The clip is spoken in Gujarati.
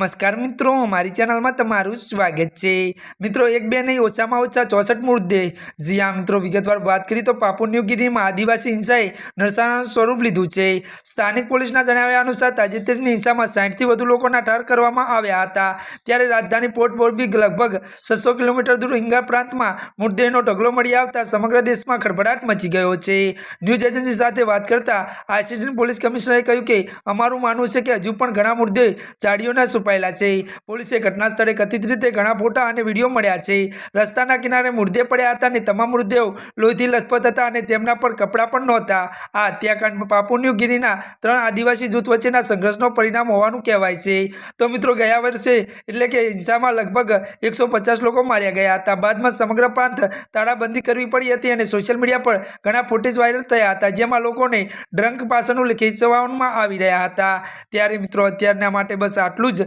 નમસ્કાર મિત્રો, મારી ચેનલમાં તમારું સ્વાગત છે. મિત્રો, એક બે નહીં, ઓછામાં ઓછા ચોસઠ મૃતદેહ જી હા, મિત્રો, વિગતવાર વાત કરીએ તો પાપુન્યુગીરીમાં આદિવાસી હિંસાએ નરસાણાનું સ્વરૂપ લીધું છે. સ્થાનિક પોલીસના જણાવ્યા અનુસાર તાજેતરની હિંસામાં સાઠથી વધુ લોકોના ઠાર કરવામાં આવ્યા હતા. ત્યારે રાજધાની પોર્ટ મોરબી લગભગ છસો કિલોમીટર દૂર હિંગા પ્રાંતમાં મૃતદેહનો ઢગલો મળી આવતા સમગ્ર દેશમાં ખળભળાટ મચી ગયો છે. ન્યૂઝ એજન્સી સાથે વાત કરતા આસિસ્ટન્ટ પોલીસ કમિશનરે કહ્યું કે, અમારું માનવું છે કે હજુ પણ ઘણા મૃતદેહ ઝાડીઓના છુપાયેલા છે. પોલીસે ઘટના સ્થળે કથિત રીતે ઘણા ફોટા અને વીડિયો મળ્યા છે. રસ્તાના કિનારે મૃતદેહ પડ્યા હતા અને તમામ મૃતદેહો લોહીથી લથપથ હતા અને તેમના પર કપડાં પણ નહોતા. આ હત્યાકાંડ પાપુન્યુગીરીના ત્રણ આદિવાસી જૂથ વચ્ચેના સંઘર્ષનો પરિણામ હોવાનું કહેવાય છે. તો મિત્રો, ગયા વર્ષે એટલે કે હિંસામાં લગભગ એકસો લોકો માર્યા ગયા હતા. બાદમાં સમગ્ર પ્રાંત તાળાબંધી કરવી પડી હતી અને સોશિયલ મીડિયા પર ઘણા ફૂટેજ વાયરલ થયા હતા, જેમાં લોકોને ડ્રંક પાસનું ખેંચવામાં આવી રહ્યા હતા. ત્યારે મિત્રો, અત્યારના માટે બસ આટલું જ.